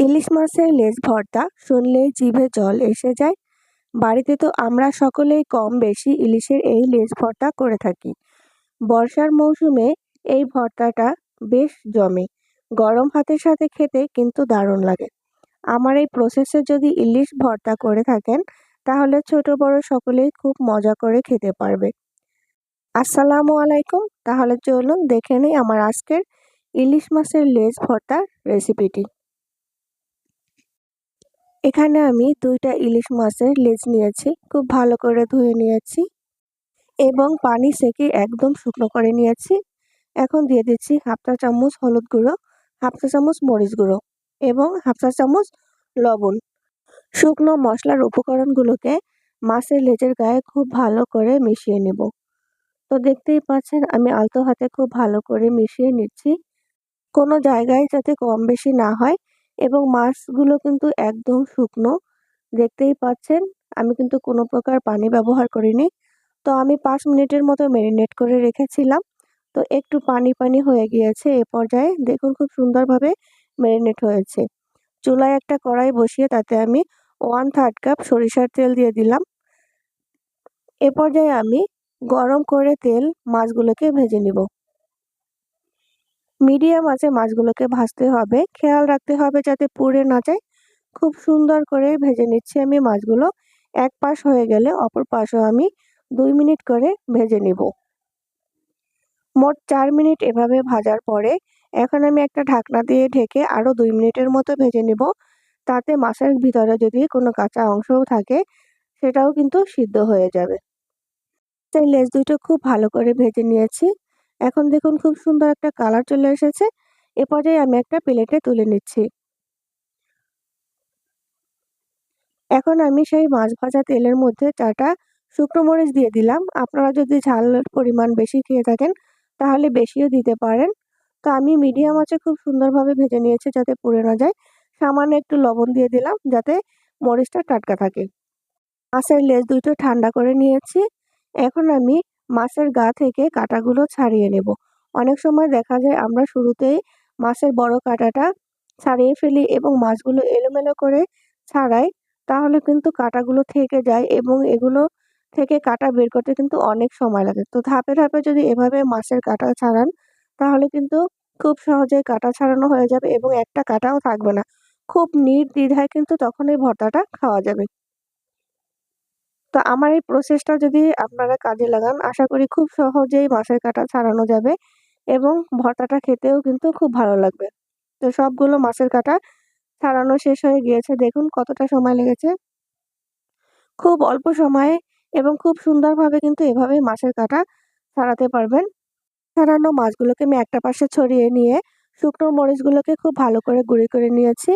ইলিশ মাছের লেজ ভর্তা শুনলেই জিভে জল এসে যায়। বাড়িতে তো আমরা সকলেই কম বেশি ইলিশের এই লেজ ভর্তা করে থাকি। বর্ষার মৌসুমে এই ভর্তাটা বেশ জমে। গরম ভাতের সাথে খেতে কিন্তু দারুণ লাগে। আমার এই প্রসেসে যদি ইলিশ ভর্তা করে থাকেন, তাহলে ছোট বড় সকলেই খুব মজা করে খেতে পারবে। আসসালামু আলাইকুম। তাহলে চলুন দেখে নিই আমার আজকের ইলিশ মাছের লেজ ভর্তার রেসিপিটি এখানে আমি দুইটা ইলিশ মাছের লেজ নিয়েছি, খুব ভালো করে ধুয়ে নিয়েছি এবং পানি সেকে একদম শুকনো করে নিয়েছি। এখন দিয়ে দিচ্ছি হাফ চা চামচ হলুদ গুঁড়ো, হাফ চা চামচ মরিচ গুঁড়ো এবং হাফ চা চামচ লবণ। শুকনো মশলার উপকরণগুলোকে মাছের লেজের গায়ে খুব ভালো করে মিশিয়ে নেব। তো দেখতেই পাচ্ছেন, আমি আলতো হাতে খুব ভালো করে মিশিয়ে নিচ্ছি। কোনো জায়গায় যাতে কম বেশি না হয় এবং মাছগুলো কিন্তু একদম শুকনো। দেখতেই পাচ্ছেন, আমি কিন্তু কোনো প্রকার পানি ব্যবহার করিনি। তো আমি পাঁচ মিনিটের মতো ম্যারিনেট করে রেখেছিলাম। তো একটু পানি পানি হয়ে গিয়েছে এ পর্যায়ে। দেখুন খুব সুন্দরভাবে ম্যারিনেট হয়েছে। চুলায় একটা কড়াই বসিয়ে তাতে আমি ওয়ান থার্ড কাপ সরিষার তেল দিয়ে দিলাম। এ পর্যায়ে আমি গরম করে তেল মাছগুলোকে ভেজে নিব। মিডিয়াম আছে মাছগুলোকে ভাজতে হবে। খেয়াল রাখতে হবে যাতে পুড়ে না যায়। খুব সুন্দর করে ভেজে নিচ্ছি আমি মাছগুলো। এক পাশ হয়ে গেলে অপর পাশও আমি দুই মিনিট করে ভেজে নিব। মোট চার মিনিট এভাবে ভাজার পরে এখন আমি একটা ঢাকনা দিয়ে ঢেকে আরও দুই মিনিটের মতো ভেজে নিব। তাতে মাছের ভিতরে যদি কোনো কাঁচা অংশও থাকে, সেটাও কিন্তু সিদ্ধ হয়ে যাবে। সেই লেজ দুটো খুব ভালো করে ভেজে নিয়েছি। এখন দেখুন খুব সুন্দর একটা কালার চলে এসেছে। এ পর্যায়ে আমি একটা প্লেটে তুলে নিচ্ছি। এখন আমি সেই মাছ ভাজা তেলের মধ্যে চাটা শুকনো মরিচ দিয়ে দিলাম। আপনারা যদি ঝালের পরিমাণ বেশি খেয়ে থাকেন, তাহলে বেশিও দিতে পারেন। তো আমি মিডিয়াম আছে খুব সুন্দরভাবে ভেজে নিয়েছি যাতে পুড়ে না যায়। সামান্য একটু লবণ দিয়ে দিলাম যাতে মরিচটা টাটকা থাকে। মাছের লেজ দুটো ঠান্ডা করে নিয়েছি। এখন আমি মাছের গা থেকে কাঁটাগুলো ছাড়িয়ে নেব। অনেক সময় দেখা যায় আমরা শুরুতেই মাছের বড় কাঁটাটা ছাড়িয়ে ফেলি এবং মাছগুলো এলোমেলো করে ছাড়াই, তাহলে কিন্তু কাঁটাগুলো থেকে যায় এবং এগুলো থেকে কাঁটা বের করতে কিন্তু অনেক সময় লাগে। তো ধাপে ধাপে যদি এভাবে মাছের কাঁটা ছাড়ান, তাহলে কিন্তু খুব সহজে কাঁটা ছাড়ানো হয়ে যাবে এবং একটা কাঁটাও থাকবে না। খুব নির্দ্বিধায় কিন্তু তখন এই ভর্তাটা খাওয়া যাবে। তো আমার এই প্রসেসটা যদি আপনারা কাজে লাগান, আশা করি খুব সহজেই মাছের কাঁটা ছাড়ানো যাবে এবং ভর্তাটা খেতেও কিন্তু খুব ভালো লাগবে। তো সবগুলো মাছের কাঁটা ছাড়ানো শেষ হয়ে গিয়েছে। দেখুন কতটা সময় লেগেছে। খুব অল্প সময়ে এবং খুব সুন্দরভাবে কিন্তু এভাবেই মাছের কাঁটা ছাড়াতে পারবেন। ছাড়ানো মাছগুলোকে আমি একটা পাশে ছড়িয়ে নিয়ে শুকনো মরিচগুলোকে খুব ভালো করে গুঁড়ি করে নিয়েছি।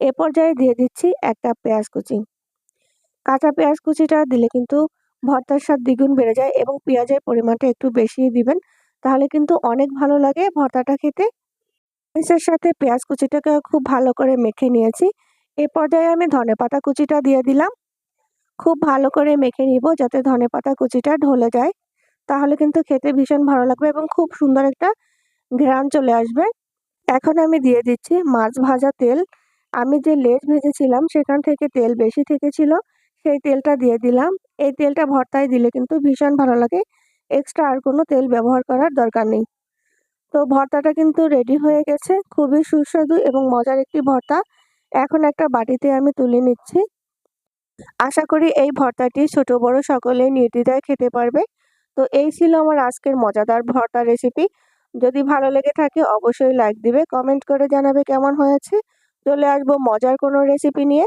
এ পর্যায়ে দিয়ে দিচ্ছি একটা পেঁয়াজ কুচি। কাঁচা পেঁয়াজ কুচিটা দিলে কিন্তু ভর্তার স্বাদ দ্বিগুণ বেড়ে যায় এবং পেঁয়াজের পরিমাণটা একটু বেশি দিবেন। তাহলে কিন্তু অনেক ভালো লাগে ভর্তাটা খেতে। মরিচের সাথে পেঁয়াজ কুচিটাকে খুব ভালো করে মেখে নিয়েছি। এ পর্যায়ে আমি ধনে পাতা কুচিটা দিয়ে দিলাম। খুব ভালো করে মেখে নিব যাতে ধনে পাতা কুচিটা ঢলে যায়। তাহলে কিন্তু খেতে ভীষণ ভালো লাগবে এবং খুব সুন্দর একটা ঘ্রাণ চলে আসবে। এখন আমি দিয়ে দিচ্ছি মাছ ভাজা তেল। আমি যে লেজ ভেজেছিলাম সেখান থেকে তেল বেশি থেকেছিল। সেই তেলটা দিয়ে দিলাম। এই তেলটা ভর্তায় দিলে কিন্তু ভীষণ ভালো লাগে। এক্সট্রা আর কোনো তেল ব্যবহার করার দরকার নেই। তো ভর্তাটা কিন্তু রেডি হয়ে গেছে। খুবই সুস্বাদু এবং মজার একটি ভর্তা। এখন একটা বাটিতে আমি তুলে নিচ্ছি। আশা করি এই ভর্তাটি ছোট, বড় সকলে নির্দ্বিধায় খেতে পারবে। তো এই ছিল আমার আজকের মজাদার ভর্তা রেসিপি। যদি ভালো লেগে থাকে অবশ্যই লাইক দিবে, কমেন্ট করে জানাবে কেমন হয়েছে। চলে আসব মজার কোনো রেসিপি নিয়ে।